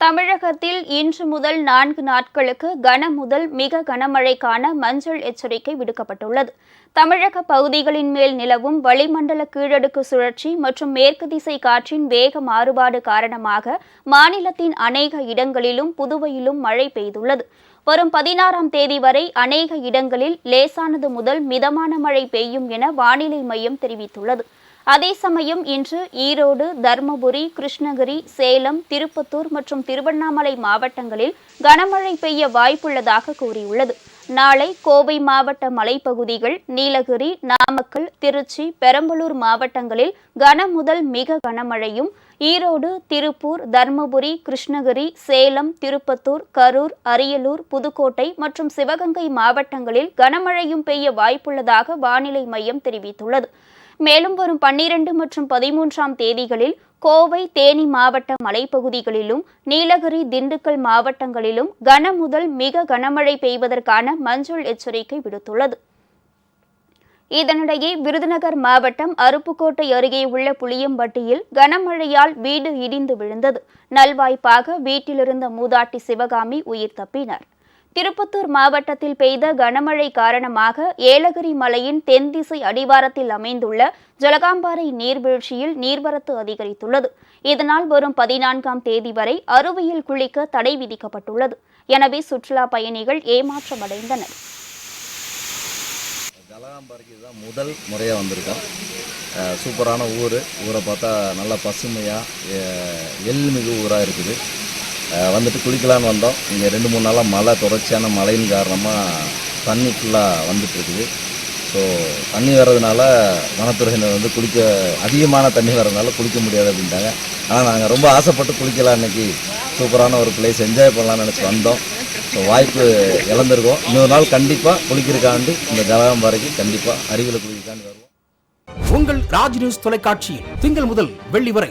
தமிழகத்தில் இன்று முதல் நான்கு நாட்களுக்கு கன முதல் மிக கனமழைக்கான மஞ்சள் எச்சரிக்கை விடுக்கப்பட்டுள்ளது. தமிழக பகுதிகளின் மேல் நிலவும் வளிமண்டல கீழடுக்கு சுழற்சி மற்றும் மேற்கு திசை காற்றின் வேக மாறுபாடு காரணமாக மாநிலத்தின் அநேக இடங்களிலும் புதுவையிலும் மழை பெய்துள்ளது. வரும் பதினாறாம் தேதி வரை அநேக இடங்களில் லேசானது முதல் மிதமான மழை பெய்யும் என வானிலை மையம் தெரிவித்துள்ளது. அதே சமயம் இன்று ஈரோடு தர்மபுரி கிருஷ்ணகிரி சேலம் திருப்பத்தூர் மற்றும் திருவண்ணாமலை மாவட்டங்களில் கனமழை பெய்ய வாய்ப்புள்ளதாக கூறியுள்ளது. நாளை கோவை மாவட்ட மலைப்பகுதிகள் நீலகிரி நாமக்கல் திருச்சி பெரம்பலூர் மாவட்டங்களில் கன முதல் மிக கனமழையும் ஈரோடு திருப்பூர் தர்மபுரி கிருஷ்ணகிரி சேலம் திருப்பத்தூர் கரூர் அரியலூர் புதுக்கோட்டை மற்றும் சிவகங்கை மாவட்டங்களில் கனமழையும் பெய்ய வாய்ப்புள்ளதாக வானிலை மையம் தெரிவித்துள்ளது. மேலும் வரும் பன்னிரண்டு மற்றும் பதிமூன்றாம் தேதிகளில் கோவை தேனி மாவட்ட மலைப்பகுதிகளிலும் நீலகிரி திண்டுக்கல் மாவட்டங்களிலும் கன முதல் மிக கனமழை பெய்வதற்கான மஞ்சள் எச்சரிக்கை விடுத்துள்ளது. இதனிடையே விருதுநகர் மாவட்டம் அருப்புக்கோட்டை அருகே உள்ள புளியம்பட்டியில் கனமழையால் வீடு இடிந்து விழுந்தது. நல்வாய்ப்பாக வீட்டிலிருந்த மூதாட்டி சிவகாமி உயிர் தப்பினார். திருப்பத்தூர் மாவட்டத்தில் பெய்த கனமழை காரணமாக ஏலகிரி மலையின் தென்திசை அடிவாரத்தில் அமைந்துள்ள ஜலகாம்பாறை நீர்வீழ்ச்சியில் நீர்வரத்து அதிகரித்துள்ளது. இதனால் வரும் பதினான்காம் தேதி வரை அருவியில் குளிக்க தடை விதிக்கப்பட்டுள்ளது. எனவே சுற்றுலா பயணிகள் ஏமாற்றமடைந்தனர். ஜலகாம்பாறைக்கு இதுதான் முதல் முறையாக வந்திருக்கோம். சூப்பரான ஊர். ஊரை பார்த்தா நல்லா பசுமையாக எல்மிகு ஊராக இருக்குது. வந்துட்டு குளிக்கலான்னு வந்தோம். இங்கே ரெண்டு மூணு நாளாக மழை தொடர்ச்சியான மழையின் காரணமாக தண்ணி ஃபுல்லாக வந்துட்டுருக்குது ஸோ தண்ணி வர்றதுனால வனத்துறையினர் வந்து குளிக்க அதிகமான தண்ணி வர்றதுனால குளிக்க முடியாது அப்படின்ட்டாங்க. ஆனால் நாங்கள் ரொம்ப ஆசைப்பட்டு குளிக்கலாம் இன்றைக்கி சூப்பரான ஒரு பிளேஸ் என்ஜாய் பண்ணலாம்னு நினச்சி வந்தோம். ஸோ வாய்ப்பு இழந்திருக்கோம். இன்னொரு நாள் கண்டிப்பாக குளிக்கிறக்காண்டி இந்த ஜலகாம்பாறைக்கு கண்டிப்பாக அருகில் குளிக்கிறதுக்காண்டி வருவோம். உங்கள் ராஜ் நியூஸ் தொலைக்காட்சியில் திங்கள் முதல் வெள்ளி வரை